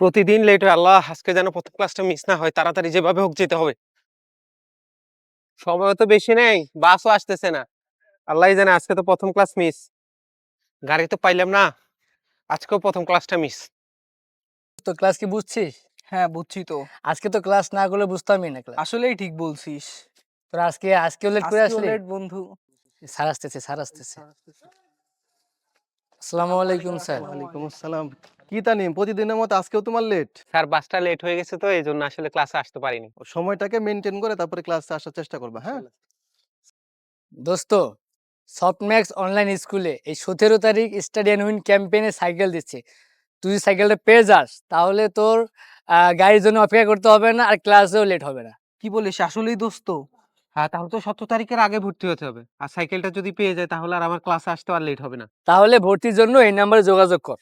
প্রতিদিন লেট হয় আল্লাহ আজকে যেন প্রথম ক্লাসটা মিস না হয় তাড়াতাড়ি যেভাবে হোক যেতে হবে। সময় তো বেশি নেই বাসও আসতেছে না। আল্লাহ জানে আজকে তো প্রথম ক্লাস মিস গাড়ি তো পাইলাম না আজকেও প্রথম ক্লাসটা মিস তো ক্লাস কি বুঝছিস? হ্যাঁ বুঝছি তো। আজকে তো ক্লাস না করলে বুঝতামই না ক্লাস আসলেই ঠিক বলছিস। তোর আজকে আজকেও লেট করে আসলি? বন্ধু। স্যার আসতেছে। স্যার আসতেছে। আসসালামু আলাইকুম স্যার। ওয়ালাইকুম আসসালাম। কি তানিম প্রতিদিনের মতো আজকেও তোমার লেট স্যার বাসটা লেট হয়ে গেছে তো এই জন্য আসলে ক্লাসে আসতে পারিনি। সময়টাকে মেনটেন করে তারপরে ক্লাসে আসার চেষ্টা করবা হ্যাঁ? দোস্ত সফটম্যাক্স অনলাইন স্কুলে এই সতেরো তারিখ স্টাডিয়ান উইন ক্যাম্পেইনে সাইকেল দিচ্ছে। তুই সাইকেলটা পেয়ে যাস তাহলে তোর আহ, গাড়ির জন্য অপেক্ষা করতে হবে না আর ক্লাসেও লেট হবে না। কি বলিস আসলেই দোস্ত। হ্যাঁ তাহলে তো সতেরো তারিখের আগে ভর্তি হতে হবে। আর সাইকেলটা যদি পেয়ে যায় তাহলে আর আমার ক্লাসে আসতে আর লেট হবে না। তাহলে ভর্তির জন্য এই নাম্বারে যোগাযোগ কর।